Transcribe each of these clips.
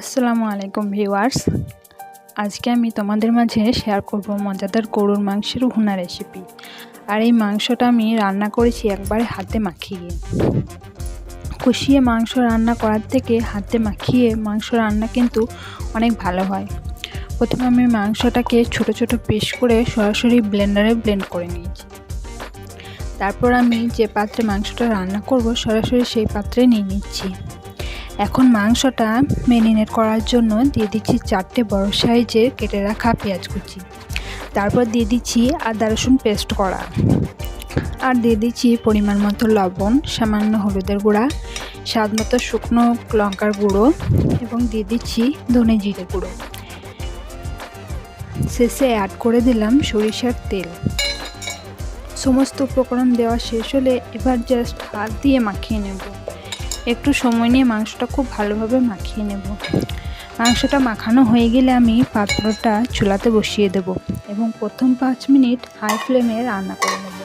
আসসালামু আলাইকুম ভিউয়ার্স। আজকে আমি তোমাদের মাঝে শেয়ার করব মজাদার গরুর মাংসের ভুনা রেসিপি আর এই মাংসটা আমি রান্না করেছি একবারে হাতে মাখিয়ে। কষিয়ে মাংস রান্না করার থেকে হাতে মাখিয়ে মাংস রান্না কিন্তু অনেক ভালো হয়। প্রথমে আমি মাংসটাকে ছোট ছোট পিস করে সরাসরি ব্লেন্ডারে ব্লেন্ড করে নিয়েছি। তারপর আমি যে পাত্রে মাংসটা রান্না করব সরাসরি সেই পাত্রে নিয়ে নিচ্ছি। এখন মাংসটা মেরিনেট করার জন্য দিয়ে দিচ্ছি চারটে বড় সাইজের কেটে রাখা পেঁয়াজ কুচি। তারপর দিয়ে দিচ্ছি আদা রসুন পেস্ট করা। আর দিয়ে দিচ্ছি পরিমাণ মতো লবণ, সামান্য হলুদের গুঁড়া, স্বাদ মতো শুকনো লঙ্কার গুঁড়ো এবং দিয়ে দিচ্ছি ধনে জিরে গুঁড়ো। শেষে অ্যাড করে দিলাম সরিষার তেল। সমস্ত উপকরণ দেওয়া শেষ হলে এবার জাস্ট হাত দিয়ে মাখিয়ে নেব। একটু সময় নিয়ে মাংসটা খুব ভালোভাবে মাখিয়ে নেব। মাংসটা মাখানো হয়ে গেলে আমি পাত্রটা চুলাতে বসিয়ে দেব এবং প্রথম পাঁচ মিনিট হাই ফ্লেমে রান্না করে নেব।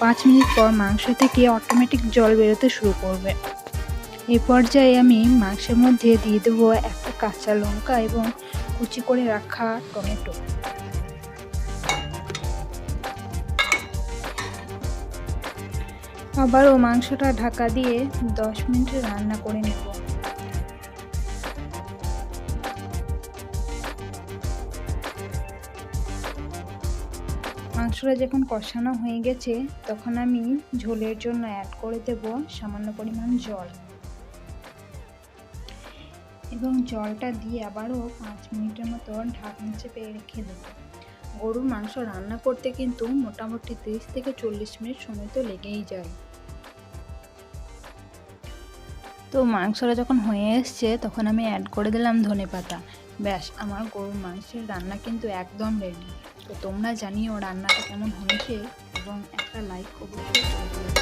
পাঁচ মিনিট পর মাংস থেকে অটোমেটিক জল বেরোতে শুরু করবে। এই পর্যায়ে আমি মাংসের মধ্যে দিয়ে দেবো একটা কাঁচা লঙ্কা এবং কুচি করে রাখা টমেটো। আবারও মাংসটা ঢাকা দিয়ে দশ মিনিট রান্না করে নেব। মাংসটা যখন কষানো হয়ে গেছে, তখন আমি ঝোলের জন্য অ্যাড করে দেব সামান্য পরিমাণ জল। এবং জলটা দিয়ে আবারও পাঁচ মিনিটের মতো ঢাকনা চেপে রেখে দেবো। গরুর মাংস রান্না করতে কিন্তু মোটামুটি তিরিশ থেকে চল্লিশ মিনিট সময় তো লেগেই যায়। তো মাংসটা যখন হয়ে এসছে, তখন আমি অ্যাড করে দিলাম ধনে পাতা। ব্যাস, আমার গরুর মাংসের রান্না কিন্তু একদম রেডি তো তোমরা জানিও রান্নাটা কেমন হয়েছে এবং একটা লাইক অবশ্যই